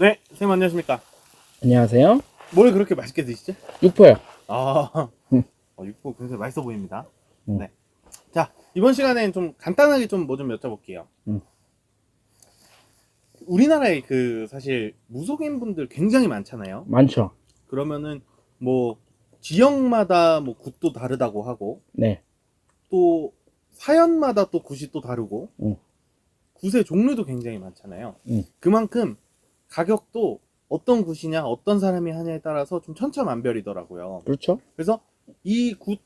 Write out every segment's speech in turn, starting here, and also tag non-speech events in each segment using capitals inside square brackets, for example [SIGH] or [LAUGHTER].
네, 선생님 안녕하십니까? 안녕하세요. 뭘 그렇게 맛있게 드시죠? 육포요. 아, 음. 어, 육포 굉장히 맛있어 보입니다. 음. 네. 자, 이번 시간엔 좀 간단하게 좀 뭐 좀 여쭤볼게요. 음. 우리나라에 그 사실 무속인 분들 굉장히 많잖아요. 많죠. 그러면은 뭐 지역마다 뭐 굿도 다르다고 하고 네. 또 사연마다 또 굿이 또 다르고 음. 굿의 종류도 굉장히 많잖아요. 음. 그만큼 가격도 어떤 굿이냐 어떤 사람이 하냐에 따라서 좀 천차만별이더라고요. 그렇죠. 그래서 이 굿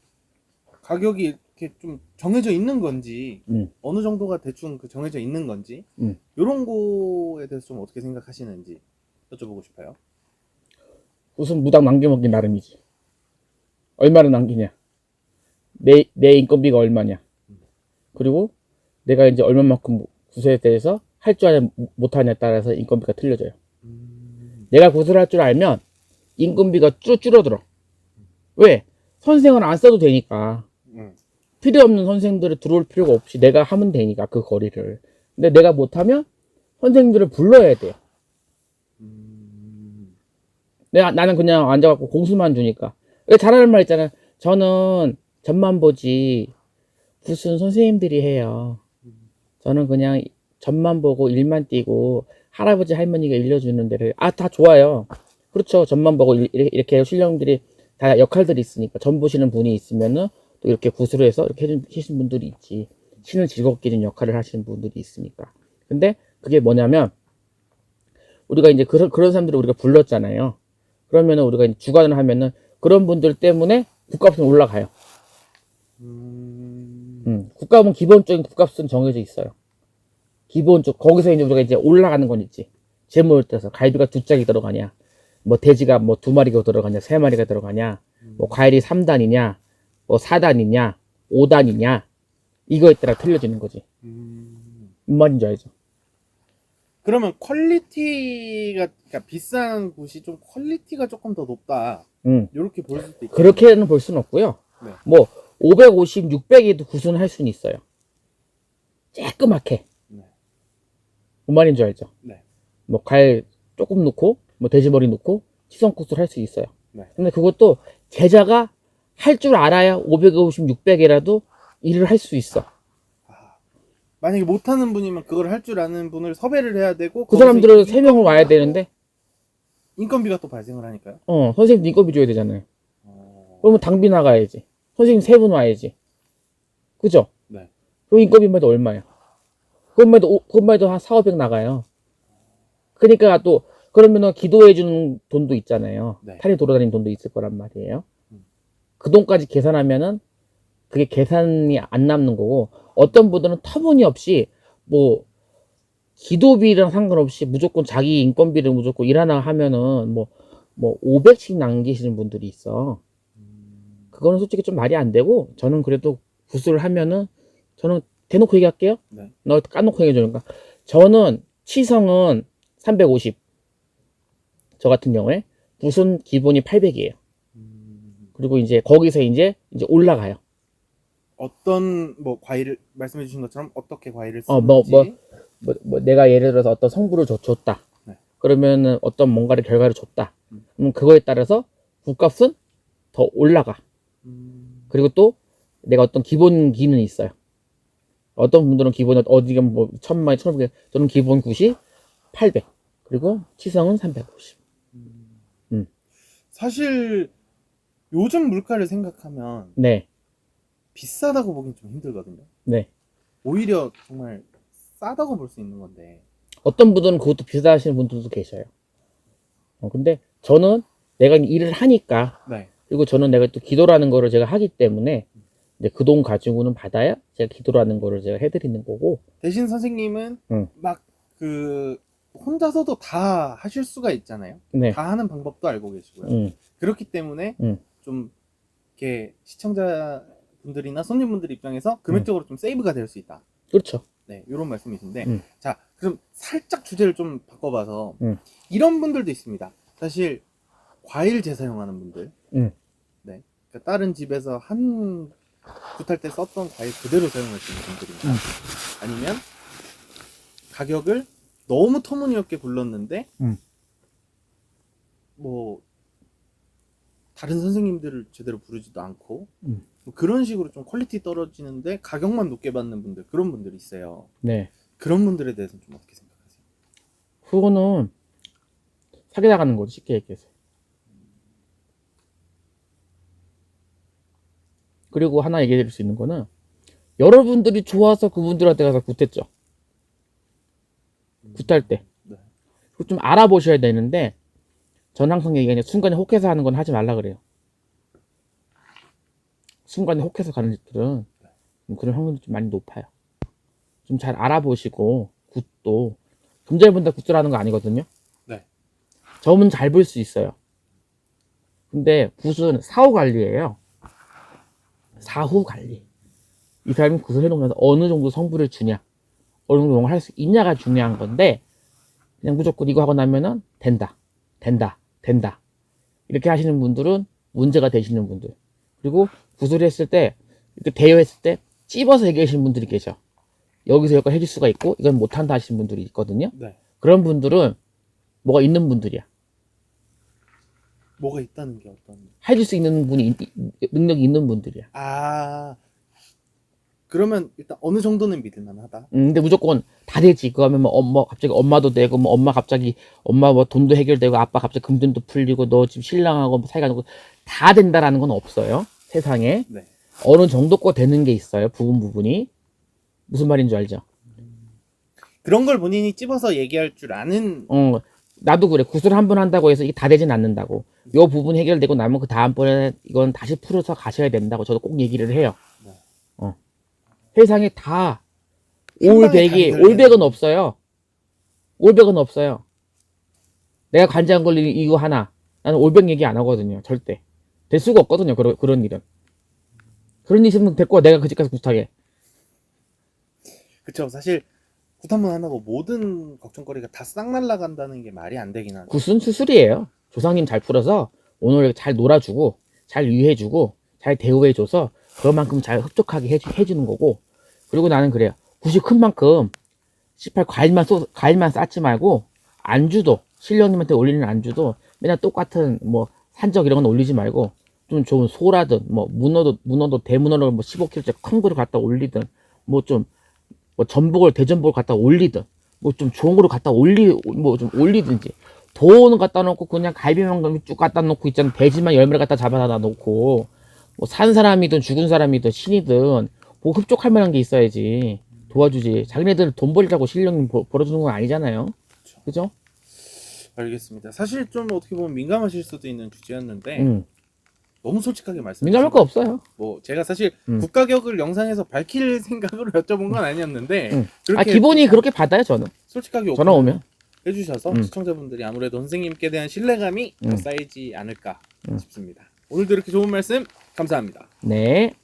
가격이 이렇게 좀 정해져 있는 건지 음. 어느 정도가 대충 그 정해져 있는 건지 음. 이런 거에 대해서 좀 어떻게 생각하시는지 여쭤보고 싶어요. 우선 무당 남겨먹기 나름이지. 얼마를 남기냐. 내, 내 인건비가 얼마냐. 그리고 내가 이제 얼마만큼 구슬에 대해서 할 줄 아냐 못하냐에 따라서 인건비가 틀려져요. 음, 내가 구슬을 할줄 알면 인건비가 쭉 줄어들어. 왜? 선생은 안 써도 되니까. 음, 필요 없는 선생들을 들어올 필요가 없이 내가 하면 되니까 그 거리를. 근데 내가 못하면 선생님들을 불러야 돼요. 음, 내가 나는 그냥 앉아갖고 공수만 주니까. 왜 잘하는 말 있잖아. 저는 점만 보지 무슨 선생님들이 해요. 저는 그냥 점만 보고 일만 뛰고 할아버지 할머니가 일려주는 데를 아 다 좋아요. 그렇죠. 점만 보고 일- 이렇게, 이렇게 신령들이 다 역할들이 있으니까 점 보시는 분이 있으면은 또 이렇게 구슬을 해서 이렇게 해주신 분들이 있지. 신을 즐겁게 해주는 역할을 하시는 분들이 있으니까. 근데 그게 뭐냐면 우리가 이제 그런 그런 사람들을 우리가 불렀잖아요. 그러면은 우리가 주관을 하면은 그런 분들 때문에 국값은 올라가요. 음, 음, 국값은 기본적인 국값은 정해져 있어요. 기본적 거기서 이제 우리가 이제 올라가는 건 있지. 재물 따서 갈비가 두 짝이 들어가냐, 뭐 돼지가 뭐 두 마리가 들어가냐, 세 마리가 들어가냐, 뭐 과일이 3단이냐, 뭐 4단이냐, 5단이냐 이거에 따라 틀려지는 거지. 음. 뭔 말인지 알죠? 그러면 퀄리티가 그러니까 비싼 굿이 좀 퀄리티가 조금 더 높다 음, 이렇게 볼 수도 있고 그렇게는 볼 수는 없고요. 네. 뭐 550, 600에도 구순할 수는 있어요. 쬐끄맣게. 네. 뭔 말인지 알죠? 네. 뭐 과일 조금 넣고 뭐 돼지머리 넣고 치성국수를 할 수 있어요. 네. 근데 그것도 제자가 할 줄 알아야 550, 600이라도 일을 할 수 있어. 아, 만약에 못하는 분이면 그걸 할 줄 아는 분을 섭외를 해야 되고 그 사람들은 인- 세 명을 와야 되는데 인건비가 또 발생을 하니까요. 어 선생님 인건비 줘야 되잖아요. 어, 그러면 당비 나가야지. 선생님 세 분 와야지. 그죠? 네. 그 인건비만 해도 얼마야? 그것만 해도, 오- 그것만 해도 한 4, 500 나가요. 그러니까 또, 그러면은 기도해주는 돈도 있잖아요. 네. 탈이 돌아다니는 돈도 있을 거란 말이에요. 음. 그 돈까지 계산하면은 그게 계산이 안 남는 거고, 어떤 분들은 터무니없이 뭐, 기도비랑 상관없이 무조건 자기 인건비를 무조건 일 하나 하면은 뭐, 뭐, 500씩 남기시는 분들이 있어. 음, 그거는 솔직히 좀 말이 안 되고 저는 그래도 구슬을 하면은 저는 대놓고 얘기할게요. 네. 너 까놓고 얘기해주는가? 저는 치성은 350. 저 같은 경우에 붓은 기본이 800이에요. 음, 그리고 이제 거기서 이제 이제 올라가요. 어떤 뭐 과일을 말씀해 주신 것처럼 어떻게 과일을 쓰는지 어, 뭐, 뭐. 뭐, 뭐 내가 예를 들어서 어떤 성부를 줬, 줬다. 네. 그러면은 어떤 뭔가를 결과를 줬다. 음. 그럼 그거에 따라서 붓값은 더 올라가. 음, 그리고 또 내가 어떤 기본 기는 있어요. 어떤 분들은 기본 어디가 뭐 천만, 천오백, 저는 기본 90, 800. 그리고 치성은 350. 음. 음. 사실 요즘 물가를 생각하면 네, 비싸다고 보긴 좀 힘들거든요. 네. 오히려 정말 싸다고 볼 수 있는 건데. 어떤 분들은 그것도 비싸하시는 분들도 계셔요. 어, 근데 저는 내가 일을 하니까 네. 그리고 저는 내가 또 기도라는 거를 제가 하기 때문에 이제 그 돈 가지고는 받아야 제가 기도라는 거를 제가 해드리는 거고 대신 선생님은 응. 막 그 혼자서도 다 하실 수가 있잖아요. 네, 다 하는 방법도 알고 계시고요. 음, 그렇기 때문에 음. 좀 이렇게 시청자 분들이나 손님분들 입장에서 금액적으로 좀 세이브가 될 수 있다. 그렇죠. 네, 이런 말씀이신데, 음. 자, 그럼 살짝 주제를 좀 바꿔봐서 음. 이런 분들도 있습니다. 사실 과일 재사용하는 분들, 음. 네, 그러니까 다른 집에서 한 굿할 때 썼던 과일 그대로 사용할 수 있는 분들입니다. 음. 아니면 가격을 너무 터무니없게 불렀는데 음. 뭐 다른 선생님들을 제대로 부르지도 않고 음. 뭐 그런 식으로 좀 퀄리티 떨어지는데 가격만 높게 받는 분들 그런 분들이 있어요. 네. 그런 분들에 대해서는 좀 어떻게 생각하세요? 그거는 사기 나가는 거죠, 쉽게 얘기해서. 그리고 하나 얘기해 드릴 수 있는 거는 여러분들이 좋아서 그분들한테 가서 굿했죠. 굿할 때. 네. 좀 알아보셔야 되는데 전 항상 얘기하는 순간에 혹해서 하는 건 하지 말라 그래요. 순간에 혹해서 가는 짓들은 좀 그런 확률이 좀 많이 높아요. 좀 잘 알아보시고 굿도 금절분다 굿절하는 거 아니거든요. 네. 점은 잘 볼 수 있어요. 근데 굿은 사후 관리예요. 사후 관리. 이 사람이 굿을 해놓으면서 어느 정도 성부를 주냐, 어느 정도 영을 할 수 있냐가 중요한 건데 그냥 무조건 이거 하고 나면은 된다, 된다, 된다 이렇게 하시는 분들은 문제가 되시는 분들. 그리고 굿을 했을 때 이렇게 대여했을 때 찝어서 얘기하시는 분들이 계셔. 여기서 여기까지 해줄 수가 있고 이건 못한다 하시는 분들이 있거든요. 네. 그런 분들은 뭐가 있는 분들이야. 뭐가 있다는 게 어떤? 해줄 수 있는 분이 있- 능력이 있는 분들이야. 아 그러면 일단 어느 정도는 믿을만하다. 음, 근데 무조건 다 되지. 그거 하면 뭐 엄마 갑자기 엄마도 되고 뭐 엄마 갑자기 엄마 뭐 돈도 해결되고 아빠 갑자기 금전도 풀리고 너 지금 신랑하고 뭐 사이가 좋고 다 된다라는 건 없어요. 세상에 네. 어느 정도껏 되는 게 있어요. 부분 부분이 무슨 말인 줄 알죠? 그런 걸 본인이 찝어서 얘기할 줄 아는 어 나도 그래. 구슬 한 번 한다고 해서 이게 다 되진 않는다고. 요 부분 해결되고 나면 그 다음번에 이건 다시 풀어서 가셔야 된다고 저도 꼭 얘기를 해요. 네. 어. 세상에 다 올백이 올백은 없어요. 올백은 없어요. 내가 관장 걸린 이거 하나 나는 올백 얘기 안 하거든요. 절대 될 수가 없거든요. 그런 그런 일은 그런 일 있으면 됐고 내가 그집 가서 부탁해. 그쵸 사실 번 한다고 모든 걱정거리가 다 싹 날라간다는 게 말이 안 되긴 하죠. 굿은 수술이에요. 조상님 잘 풀어서 오늘 잘 놀아주고 잘 유해주고 잘 대우해줘서 그만큼 잘 흡족하게 해주, 해주 는 거고 그리고 나는 그래요. 굿이 큰 만큼 18 과일만 쏘, 과일만 쌓지 말고 안주도 신령님한테 올리는 안주도 맨날 똑같은 뭐 산적 이런 건 올리지 말고 좀 좋은 소라든 뭐 문어도 문어도 대문어를 뭐 15kg짜리 큰 거를 갖다 올리든 뭐좀 뭐 전복을 대전복을 갖다 올리든 뭐 좀 좋은 거를 갖다 올리 뭐 좀 올리든지. 돈을 갖다 놓고 그냥 갈비만 쭉 갖다 놓고 있잖아. 돼지만 열매를 갖다 잡아다 놓고. 뭐 산 사람이든 죽은 사람이든 신이든 뭐 흡족할 만한 게 있어야지. 도와주지. 자기네들 돈 벌자고 신령 벌어주는 건 아니잖아요. 그죠? 알겠습니다. 사실 좀 어떻게 보면 민감하실 수도 있는 주제였는데 응 너무 솔직하게 말씀. 민감할 거 없어요 뭐 제가 사실 음. 국가격을 영상에서 밝힐 [LAUGHS] 생각으로 여쭤본 건 아니었는데 응. 그렇게 아 기본이 그렇게 받아요 저는 솔직하게 전화 오면 해주셔서 음. 시청자분들이 아무래도 선생님께 대한 신뢰감이 더 음. 쌓이지 않을까 음. 싶습니다. 오늘도 이렇게 좋은 말씀 감사합니다. 네